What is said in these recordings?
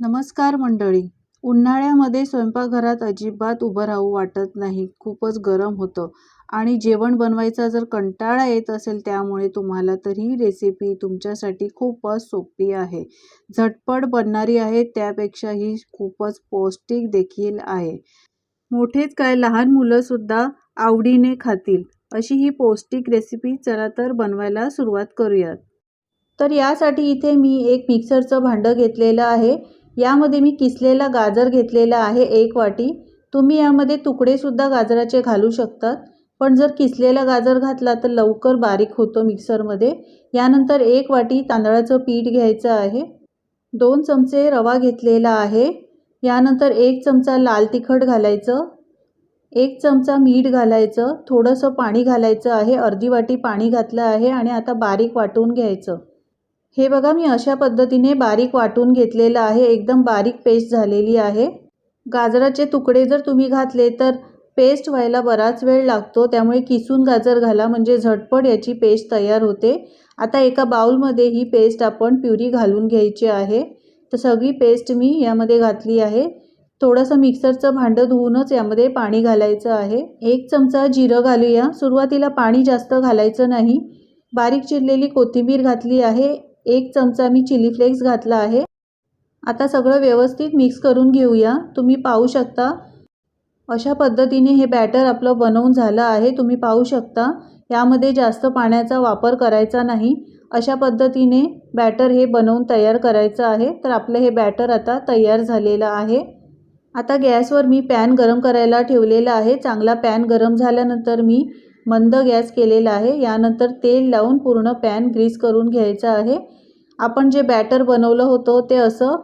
नमस्कार मंडळी. उन्हाळ्यामध्ये स्वयंपाकघरात अजिबात उभं राहू वाटत नाही. खूपच गरम होतं. आणि जेवण बनवायचा जर कंटाळा येत असेल त्यामुळे तुम्हाला तर ही रेसिपी तुमच्यासाठी खूपच सोपी आहे. झटपट बनणारी आहे त्यापेक्षा ही खूपच पौष्टिक देखील आहे. मोठेच काय लहान मुलंसुद्धा आवडीने खातील. अशी ही पौष्टिक रेसिपी चला तर बनवायला सुरुवात करूयात. तर यासाठी इथे मी एक मिक्सरचं भांडं घेतलेलं आहे. यामध्ये मी किसलेला गाजर घेतलेला आहे एक वाटी. तुम्ही यामध्ये तुकडेसुद्धा गाजराचे घालू शकतात. पण जर किसलेला गाजर घातला तर लवकर बारीक होतो मिक्सरमध्ये. यानंतर एक वाटी तांदळाचं पीठ घ्यायचं आहे. दोन चमचे रवा घेतलेला आहे. यानंतर एक चमचा लाल तिखट घालायचं. एक चमचा मीठ घालायचं. थोडंसं पाणी घालायचं आहे. अर्धी वाटी पाणी घातलं आहे आणि आता बारीक वाटून घ्यायचं. हे बघा मी अशा पद्धतीने बारीक वाटून घेतलेलं आहे. एकदम बारीक पेस्ट झालेली आहे. गाजराचे तुकडे जर तुम्ही घातले तर पेस्ट व्हायला बराच वेळ लागतो. त्यामुळे किसून गाजर घाला म्हणजे झटपट याची पेस्ट तयार होते. आता एका बाउलमध्ये ही पेस्ट आपण प्युरी घालून घ्यायची आहे. तर सगळी पेस्ट मी यामध्ये घातली आहे. थोडंसं मिक्सरचं भांडं धुवूनच यामध्ये पाणी घालायचं आहे. एक चमचा जिरं घालूया. सुरुवातीला पाणी जास्त घालायचं नाही. बारीक चिरलेली कोथिंबीर घातली आहे. एक चमचा मी चिली फ्लेक्स घातला आहे. आता सगळं व्यवस्थित मिक्स करून घेऊया. तुम्ही पाहू शकता. अशा पद्धतीने हे बॅटर आपलं बनवून झालं आहे. तुम्ही पाहू शकता. यामध्ये जास्त पाण्याचा वापर करायचा नाही. अशा पद्धतीने बॅटर हे बनवून तयार करायचं आहे. तर आपलं हे बॅटर आता तयार झालेलं आहे. आता गॅसवर मी पॅन गरम करायला ठेवलेला आहे. चांगला पॅन गरम झाल्यानंतर मी मंद गॅस केलेला आहे. यानंतर तेल लावून पूर्ण पॅन ग्रीस करून घ्यायचं आहे. आपण जे बॅटर बनवलं होतं ते असं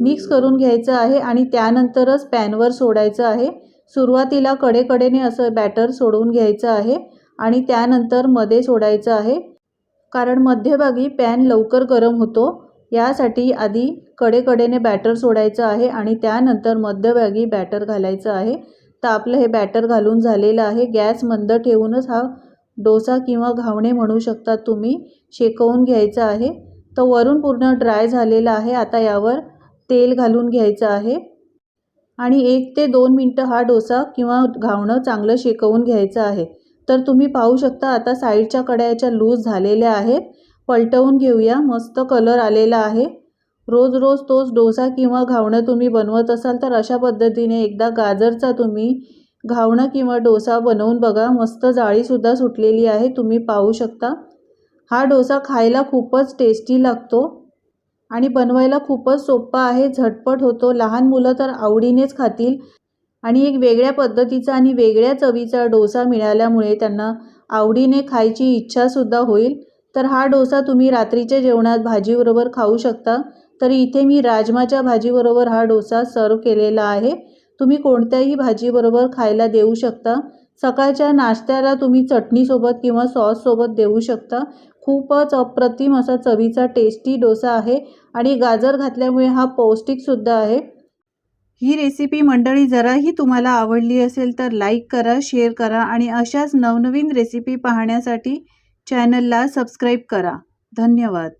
मिक्स करून घ्यायचं आहे आणि त्यानंतरच पॅनवर सोडायचं आहे. सुरुवातीला कडेकडेने असं बॅटर सोडवून घ्यायचं आहे आणि त्यानंतरमध्ये सोडायचं आहे. कारण मध्यभागी पॅन लवकर गरम होतो. यासाठी आधी कडेकडेने बॅटर सोडायचं आहे आणि त्यानंतर मध्यभागी बॅटर घालायचं आहे. तर आपलं हे बॅटर घालून झालेलं आहे. गॅस मंद ठेवूनच हा डोसा किंवा घावणे म्हणू शकतात तुम्ही. शेकवून घ्यायचं आहे. तर वरून पूर्ण ड्राय झालेलं आहे. आता यावर तेल घालून घ्यायचं आहे. आणि एक ते दोन मिनटं हा डोसा किंवा घावणं चांगलं शेकवून घ्यायचं आहे. तर तुम्ही पाहू शकता आता साईडच्या कड्याच्या लूज झालेल्या आहेत. पलटवून घेऊया. मस्त कलर आलेला आहे. रोज रोज तोच डोसा किंवा घावणं तुम्ही बनवत असाल तर अशा पद्धतीने एकदा गाजरचा तुम्ही घावणं किंवा डोसा बनवून बघा. मस्त जाळीसुद्धा सुटलेली आहे तुम्ही पाहू शकता. हा डोसा खायला खूपच टेस्टी लागतो आणि बनवायला खूपच सोपा आहे झटपट होतो. लहान मुलं तर आवडीनेच खातील आणि एक वेगळ्या पद्धतीचा आणि वेगळ्या चवीचा डोसा मिळाल्यामुळे त्यांना आवडीने खायची इच्छासुद्धा होईल. तर हा डोसा तुम्ही रात्रीच्या जेवणात भाजीबरोबर खाऊ शकता. तर इथे मी राजमाच्या भाजीबरोबर हा डोसा सर्व केलेला आहे. तुम्ही कोणत्याही भाजीबरोबर खायला देऊ शकता. सकाळच्या नाश्त्याला तुम्ही चटणीसोबत किंवा सॉससोबत देऊ शकता. खूपच अप्रतिम असा चवीचा टेस्टी डोसा आहे आणि गाजर घातल्यामुळे हा पौष्टिकसुद्धा आहे. ही रेसिपी मंडळी जराही तुम्हाला आवडली असेल तर लाईक करा शेअर करा आणि अशाच नवनवीन रेसिपी पाहण्यासाठी चॅनलला सबस्क्राईब करा. धन्यवाद.